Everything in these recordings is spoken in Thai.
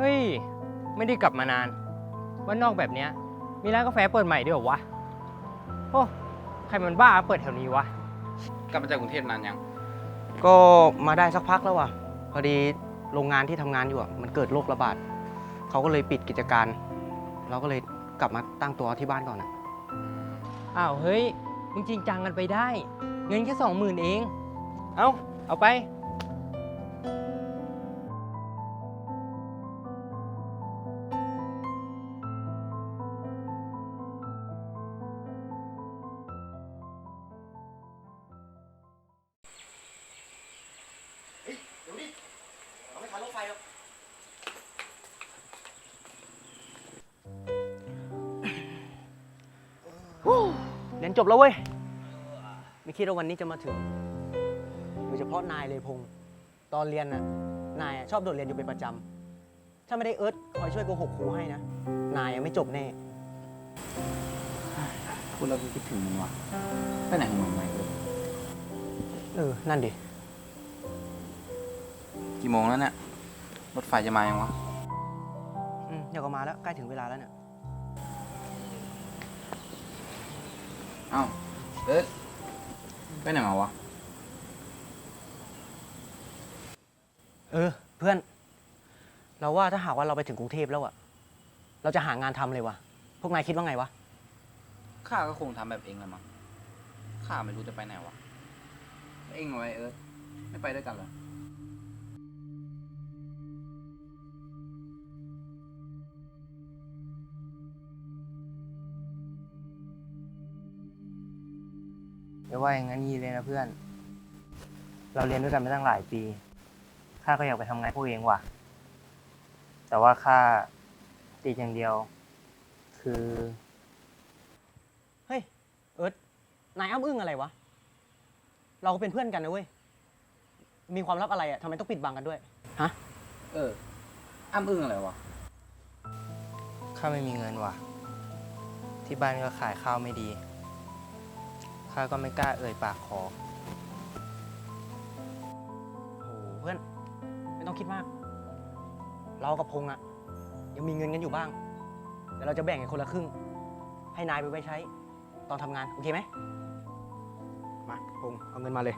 ฮ้ย ไม่ได้กลับมานานวันนอกแบบเนี้ย มีร้านกาแฟเปิดใหม่ด้วยเหรอวะโอ้ใครมันบ้าเปิดแถวนี้วะ กลับมาจากกรุงเทพนานยัง ก็มาได้สักพักแล้วว่ะ พอดีโรงงานที่ทำงานอยู่อะมันเกิดโรคระบาดเขาก็เลยปิดกิจการ เราก็เลยกลับมาตั้งตัวที่บ้านก่อนอะอ้าวเฮ้ย มึงจริงจังกันไปได้ เงินแค่สองหมื่นเอง เอาเอาไป ทันรถไฟหรอกเรียนจบแล้วเว้ย ไม่คิดว่าวันนี้จะมาถึง โดยเฉพาะนายเลยพงษ์ตอนเรียนน่ะ นายอะชอบโดดเรียนอยู่เป็นประจำ ถ้าไม่ได้เอิร์ธคอยช่วยโกหกครูให้นะ นายยังไม่จบแน่พูดแล้วกูคิดถึงมึงว่ะไปไหนของมึงไปเออเออ นั่นดิ กี่โมงแล้วเนี่ย รถไฟจะมายังวะ อืมเดี๋ยวก็มาแล้ว ใกล้ถึงเวลาแล้วเนี่ย เอ้าเอิร์ธไปไหนมาวะ เออ เพื่อน เราว่าถ้าหากว่าเราไปถึงกรุงเทพแล้วอะเราจะหางานทำเลยว่ะ พวกนายคิดว่าไงวะ ข้าก็คงทำแบบเองแหละมั้ง ข้าไม่รู้จะไปไหนวะแล้วเองเอาไว้เอิร์ธไม่ไปด้วยกันเหรอ อย่าว่าอย่างนั้นยีเลยนะเพื่อน เราเรียนด้วยกันมาตั้งหลายปี ข้าก็อยากไปทำงานพวกเองว่ะ แต่ว่าข้าติดอย่างเดียว คือ เฮ้ย เอิร์ธนายอ้ำอึ้งอะไรวะ เราก็เป็นเพื่อนกันนะเว้ย มีความลับอะไรอะทำไมต้องปิดบังกันด้วย ฮะ เออ อ้ำอึ้งอะไรวะ ข้าไม่มีเงินว่ะ ที่บ้านก็ขายข้าวไม่ดี ข้าก็ไม่กล้าเอ่ยปากขอ โอ้โหเพื่อน ไม่ต้องคิดมาก เรากับพงษ์อะยังมีเงินกันอยู่บ้างเดี๋ยวเราจะแบ่งกันคนละครึ่ง ให้นายไปไว้ใช้ ตอนทำงาน โอเคไหมมาพงษ์เอาเงินมาเลย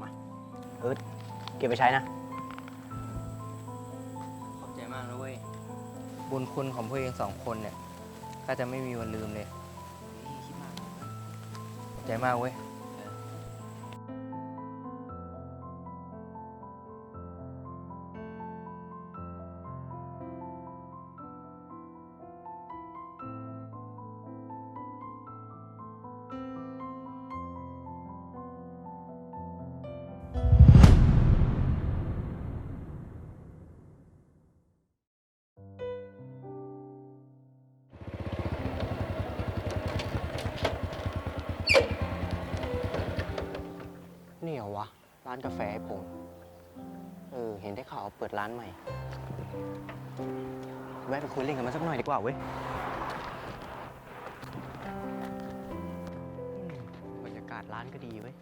มาเอิร์ธเก็บไปใช้นะ บุญคุณของพวกเองสองคนเนี่ยข้าจะไม่มีวันลืมเลยขอบใจมากเว้ยานกาแฟไอ้พงษ์เออ เห็นได้ข่าวว่าเปิดร้านใหม่ แวะไปคุยเล่นกันมันสักหน่อยดีกว่าเว้ยอืมบรรยากาศร้านก็ดีเว้ย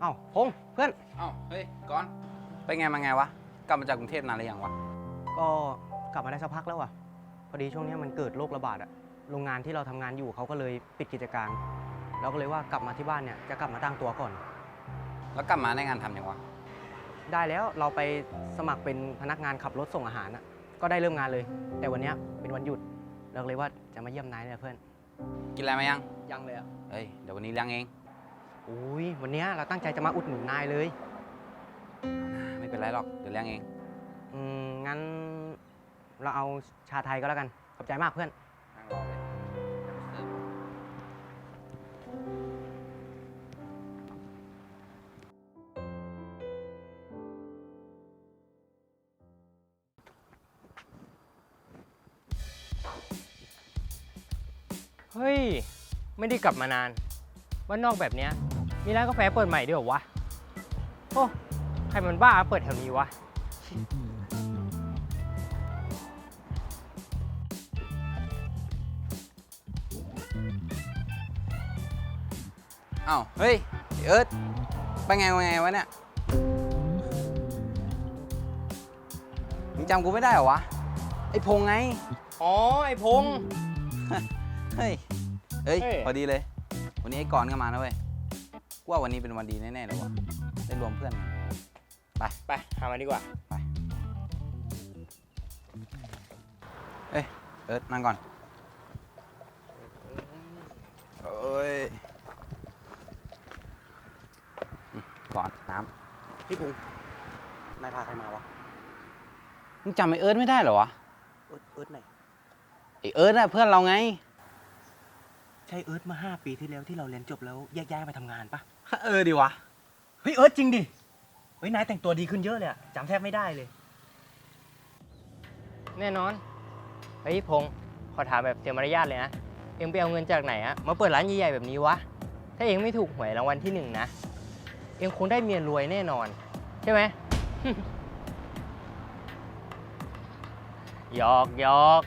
เอ้าพงษ์เพื่อน เอ้าเฮ้ยก่อนไปไงมาไงวะ กลับมาจากกรุงเทพนานหรือยังวะ ก็กลับมาได้สักพักแล้วอะ พอดีช่วงนี้มันเกิดโรคระบาดอะ โรงงานที่เราทำงานอยู่เขาก็เลยปิดกิจการ เราก็เลยว่ากลับมาที่บ้านเนี่ยจะกลับมาตั้งตัวก่อน แล้วกลับมาได้งานทำยังวะได้แล้วเราไปสมัครเป็นพนักงานขับรถส่งอาหารอะก็ได้เริ่มงานเลย แต่วันเนี้ยเป็นวันหยุดเราก็เลยว่าจะมาเยี่ยมนายเนี่ยเพื่อนกินอะไรมายังยังเลยอะเฮ้ยเดี๋ยววันนี้เลี้ยงเองอุ้ยวันเนี้ยเราตั้งใจจะมาอุดหนุนนายเลยไม่เป็นไรหรอกเดี๋ยวเลี้ยงเองอืมงั้นเราเอาชาไทยก็แล้วกันขอบใจมากเพื่อนนั่งรอเลย เฮ้ย ไม่ได้กลับมานานว่านอกแบบเนี้ย มีร้านกาแฟเปิดใหม่ด้วยเหรอวะ โอ้ ใครมันบ้าเปิดแถวนี้วะ อ้าว เฮ้ยเอิร์ธไปไงมาไงวะเนี่ยมึงจำกูไม่ได้เหรอวะ ไอ้พงษ์ไง อ๋อ ไอ้พงษ์ เฮ้ยเฮ้ย เฮ้ย พอดีเลย วันนี้ไอ้กรณ์ก็มานะเว้ยกูว่าวันนี้เป็นวันดีแน่ๆเลยวะได้รวมเพื่อนกันไปหามาดีกว่า เอิร์ธนั่งก่อน เอ้ยอืมก่อนน้พี่พงษ์นายพาใครมาวะำมึงจำไอ้เอิร์ธไม่ได้เหรอวะ เอิร์ธเอิร์ธไหน ไอ้เอิร์ธน่ะเพื่อนเราไงใช่เอิร์ธมาห้าปีที่แล้วที่เราเรียนจบแล้วแยกย้ายไปทำงานปะเออดีวะ เฮ้ยเอิร์ธจริงดิ เฮ้ยนายแต่งตัวดีขึ้นเยอะเลยอะจำแทบไม่ได้เลย แน่นอน เฮ้ยพงษ์ขอถามแบบเสียมารยาทเลยนะ เอ็งไปเอาเงินจากไหนอะมาเปิดร้านใหญ่ๆแบบนี้วะ ถ้าเอ็งไม่ถูกหวยรางวัลที่หนึ่งนะ เอ็งคงได้เมียรวยแน่นอน ใช่ไหม หยอกหยอก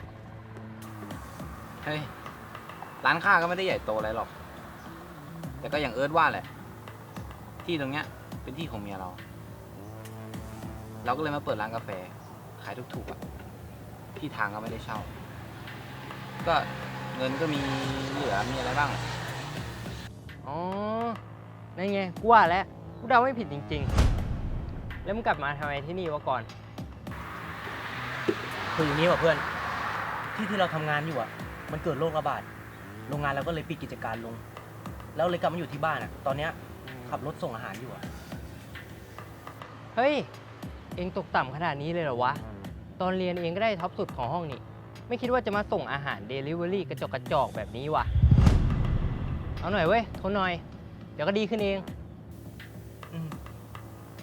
เฮ้ย ร้านค้าก็ไม่ได้ใหญ่โตอะไรหรอก แต่ก็อย่างเอิร์ธว่าแหละ ที่ตรงเนี้ยเป็นที่ของเมียเรา เราก็เลยมาเปิดร้านกาแฟ ขายถูกๆอะ ที่ทางก็ไม่ได้เช่า ก็เงินก็มีเหลือมีอะไรบ้างอ๋อนั่นไงกูว่าแล้วกูเดาไม่ผิดจริง ๆ แล้วมึงกลับมาทำไมที่นี่วะก่อน คืออย่างนี้ว่ะเพื่อน ที่ที่เราทำงานอยู่อะ มันเกิดโรคระบาด โรงงานเราก็เลยปิดกิจการลง แล้วเลยกลับมาอยู่ที่บ้านอะ ตอนเนี้ยขับรถส่งอาหารอยู่อะ เฮ้ย เอ็งตกต่ำขนาดนี้เลยเหรอวะ ตอนเรียนเองก็ได้ท็อปสุดของห้องนี่ ไม่คิดว่าจะมาส่งอาหารเดลิเวอรี่กระจอกกระจอกแบบนี้วะเอาหน่อยเว้ย ทนหน่อย เดี๋ยวก็ดีขึ้นเอง อืม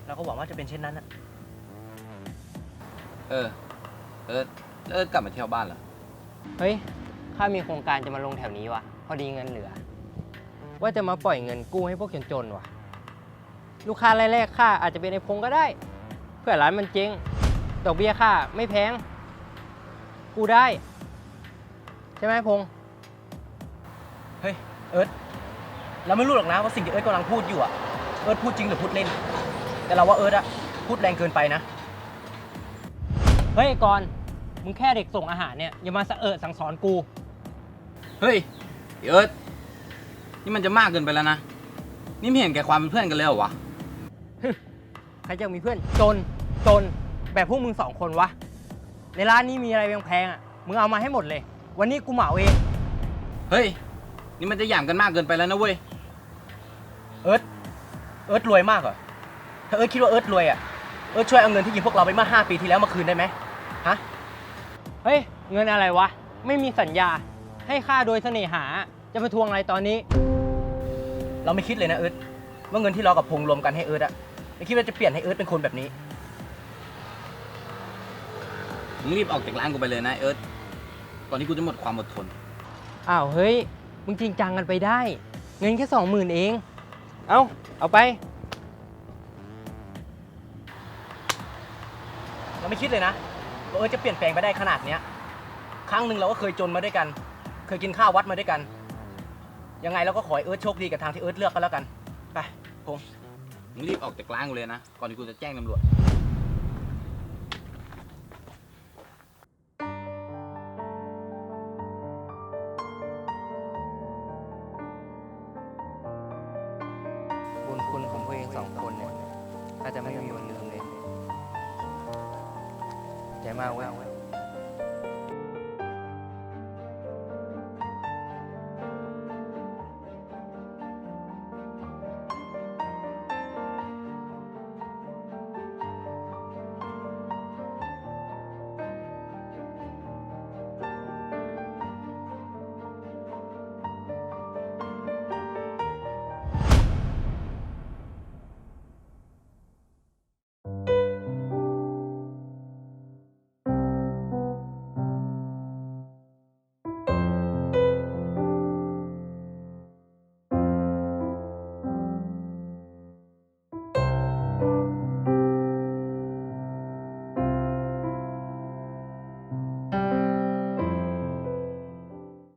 เราก็หวังว่าจะเป็นเช่นนั้นอะ เออ เอิร์ธแล้วเอิร์ธกลับมาเที่ยวบ้านเหรอ เฮ้ย ข้ามีโครงการจะมาลงแถวนี้วะพอดีเงินเหลือ ว่าจะมาปล่อยเงินกู้ให้พวกจนๆวะลูกค้ารายแรกค่าอาจจะเป็นไอ้พงก็ได้ เพื่อร้านมันเจ๊งดอกเบี้ยค่าไม่แพง กู้ได้ ใช่ไหมพงเฮ้ยเอิร์ธเราไม่รู้หรอกนะว่าสิ่งที่เอิร์ธกำลังพูดอยู่อะเอิร์ธพูดจริงหรือพูดเล่น แต่เราว่าเอิร์ธอะพูดแรงเกินไปนะ เฮ้ยก่อนมึงแค่เด็กส่งอาหารเนี่ยอย่ามาสะเอิดสั่งสอนกู เฮ้ยไอ้เอิร์ธนี่มันจะมากเกินไปแล้วนะ นี่ไม่เห็นแก่ความเป็นเพื่อนกันเลยเหรอวะ ใครจะมีเพื่อนจนจนแบบพวกมึงสองคนวะ ในร้านนี้มีอะไรแพงๆอะ มึงเอามาให้หมดเลย วันนี้กูเหมาเอง เฮ้ย นี่มันจะหยามกันมากเกินไปแล้วนะเว้ย เอิร์ธเอิร์ธรวยมากเหรอ ถ้าเอิร์ธคิดว่าเอิร์ธรวยอะ เอิร์ธช่วยเอาเงินที่ยืมพวกเราไปเมื่อ5ปีที่แล้วมาคืนได้ไหมฮะ เฮ้ย เงินอะไรวะ ไม่มีสัญญา ให้ค่าโดยเสน่หา จะมาทวงอะไรตอนนี้ เราไม่คิดเลยนะเอิร์ธว่าเงินที่เรากับพงษ์รวมกันให้เอิร์ธอะไม่คิดว่าจะเปลี่ยนให้เอิร์ธเป็นคนแบบนี้ มึงรีบออกจากร้านกูไปเลยนะเอิร์ธก่อนที่กูจะหมดความอดทน อ้าวเฮ้ย มึงจริงจังกันไปได้ เงินแค่สองหมื่นเอง เอาเอาไป เราไม่คิดเลยนะว่าเอิร์ธจะเปลี่ยนแปลงไปได้ขนาดเนี้ย ครั้งหนึ่งเราก็เคยจนมาด้วยกันเค ยกินข้าววัดมาด้วยกัน ยังไงเราก็ขอให้เอิร์ธโชคดีกับทางที่เอิร์ธเลือกก็แล้วกัน ไปพงษ์มึงรีบออกจากร้านกูเลยนะ ก่อนที่กูจะแจ้งตำรวจ บุญคุณของพวกเองสองคนเนี่ยข้าจะไม่มีวันลืมเลยใจมากเว้ย